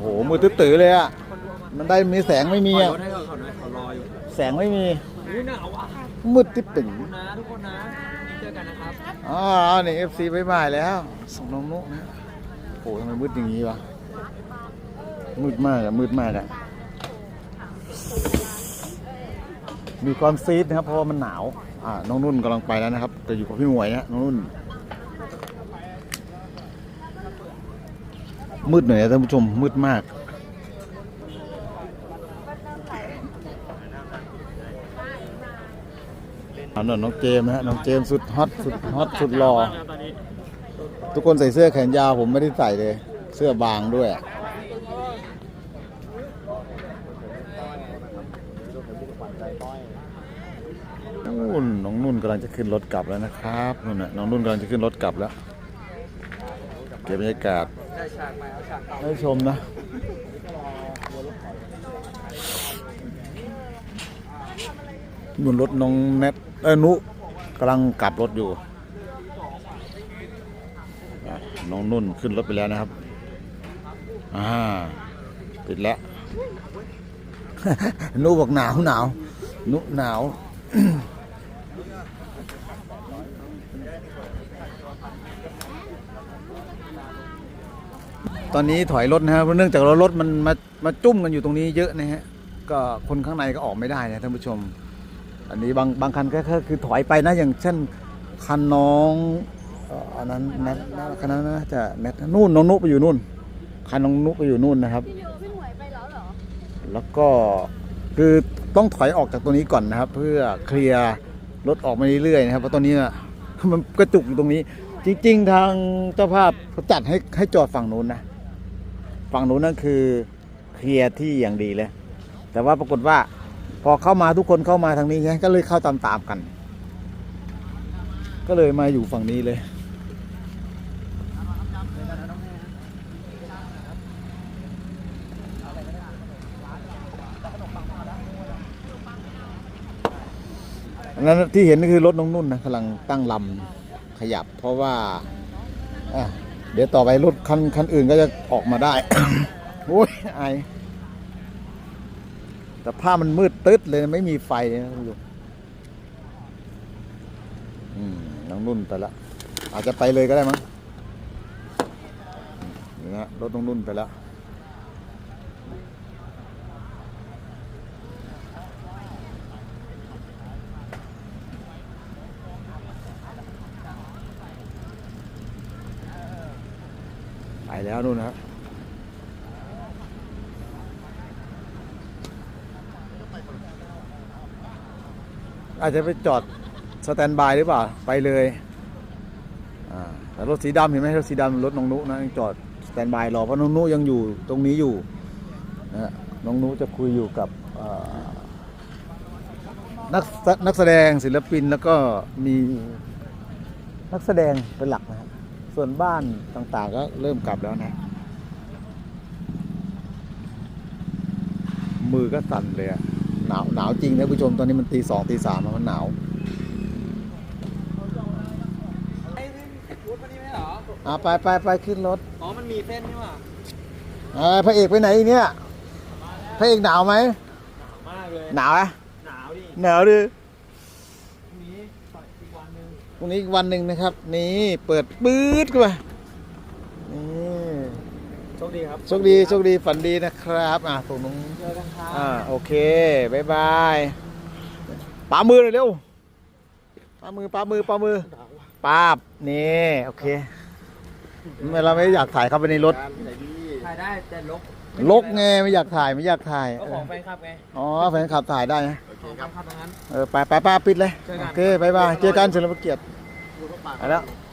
โหมือตื้อๆเลยอะมันได้มีแสงไม่มีขออะรถให้ก่อนขอหน่อยขอรออยู่แสงไม่มีอุ้ยหนาวอะมืดติ๊บตึงขอบคุณนะทุกคนนะนี่เจอกันนะครับอ๋อนี่เอฟซีไปบ่ายแล้วส่งน้องนุ๊กนะโอ้ทำไมมืดอย่างนี้วะมืดมากอะมืดมากอะมีความซีดนะครับเพราะว่ามันหนาวอ่าน้องนุ่นกำลังไปแล้วนะครับ แต่อยู่กับพี่หมวยนะน้องนุ่น มืดหน่อยนะท่านผู้ชมมืดมาก เอาหน่อยน้องเจมส์นะฮะน้องเจมส์สุดฮอตสุดฮอตสุดหล่อทุกคนใส่เสื้อแขนยาวผมไม่ได้ใส่เลย เสื้อบางด้วยนู่นน้องนุ่นกำลังจะขึ้นรถกลับแล้วนะครับนู่นน่ะน้องนุ่นกำลังจะขึ้นรถกลับแล้ว เก็บบรรยากาศ ได้ฉากใหม่เอาฉากเก่าให้ชมนะบนรถน้องแนทเอ้ยนุกำลังกลับรถอยู่อะน้องนุ่นขึ้นรถไปแล้วนะครับ อ่าปิดแล้ว นุบอกหนาวหนาว นุหนาว ตอนนี้ถอยรถนะครับเพราะเนื่องจากเรารถมันมามาจุ่มกันอยู่ตรงนี้เยอะนะฮะก็คนข้างในก็ออกไม่ได้นะท่านผู้ชม อันนี้บางบางคันก็ก็คือถอยไปนะอย่างเช่นคันน้องเอ่ออันนั้นนัทคันนั้นนะจะแนทนู่นน้องนุไปอยู่นู่น คันน้องนุไปอยู่นู่นนะครับพี่นิวพี่หมวยไปแล้วเหรอแล้วก็คือต้องถอยออกจากตัวนี้ก่อนนะครับ เพื่อเคลียร์รถออกมาเรื่อยๆนะครับเพราะตอนนี้น่ะมันกระจุกอยู่ตรงนี้ จริง ๆ ทางเจ้าภาพเขาจัดให้ให้จอดฝั่งนู้นนะ ฝั่งนู้นนั่นคือเคลียร์ที่อย่างดีเลย แต่ว่าปรากฏว่า พอเข้ามาทุกคนเข้ามาทางนี้ไงก็เลยเข้าตามๆกัน ก็เลยมาอยู่ฝั่งนี้เลยอันนั้นที่เห็นก็คือรถน้องนุ่นนะกำลังตั้งลำ ขยับ เพราะว่าเดี๋ยวต่อไปรถคันคันอื่นก็จะออกมาได้ โอ้ยไอแต่ผ้ามันมืดตึ๊ดเลยไม่มีไฟนะคุณผู้ชมอืมน้องนุ่นไปละอาจจะไปเลยก็ได้มั้งนี่นะรถน้องนุ่นไปแล้ว ไปแล้วนู่นนะอาจจะไปจอดสแตนบายหรือเปล่า ไปเลยแต่รถสีดำเห็นไหมรถสีดำรถน้องนุนะยังจอดสแตนบายรอเพราะน้องนุยังอยู่ตรงนี้อยู่นะน้องนุจะคุยอยู่กับนักนักแสดงศิลปินแล้วก็มีนักแสดงเป็นหลักนะครับ ส่วนบ้านต่างๆก็เริ่มกลับแล้วนะ มือก็สั่นเลยอะหนาวหนาวจริงนะผู้ชมตอนนี้มันตีสองตีสามแล้วมันหนาวไอ้นี่พูดมานี่ไหมเหรออะไปไปไปขึ้นรถ อ๋อ มันมีเส้นนี่หว่าอ่าพระเอกไปไหนอีกเนี่ย พระเอกหนาวไหมมากเลย หนาวอะหนาวดิ หนาวดิ พรุ่งนี้ต่อยอีกวันหนึ่ง พรุ่งนี้อีกวันหนึ่งนะครับ นี่เปิดปื๊ดเข้ามานี่โชคดีครับโชคดีโชคดีฝันดีนะครับ อะส่งน้องเจอกันครับอ่าโอเคบายบายปามือเลยเร็วปามือปามือปามือปาบนี่โอเคไม่เราไม่อยากถ่ายเข้าไปในรถ ถ่ายได้แต่ลบ ลกไงไม่อยากถ่ายไม่อยากถ่ายก็ของแฟนคลับไงอ๋อแฟนคลับถ่ายได้นะของแฟนคลับตรงนั้นเออไปไปป้าปิดเลยเจอกันโอเคบายบายเจอกันเฉลิมพระเกียรติดูก็ปากไปแล้วเ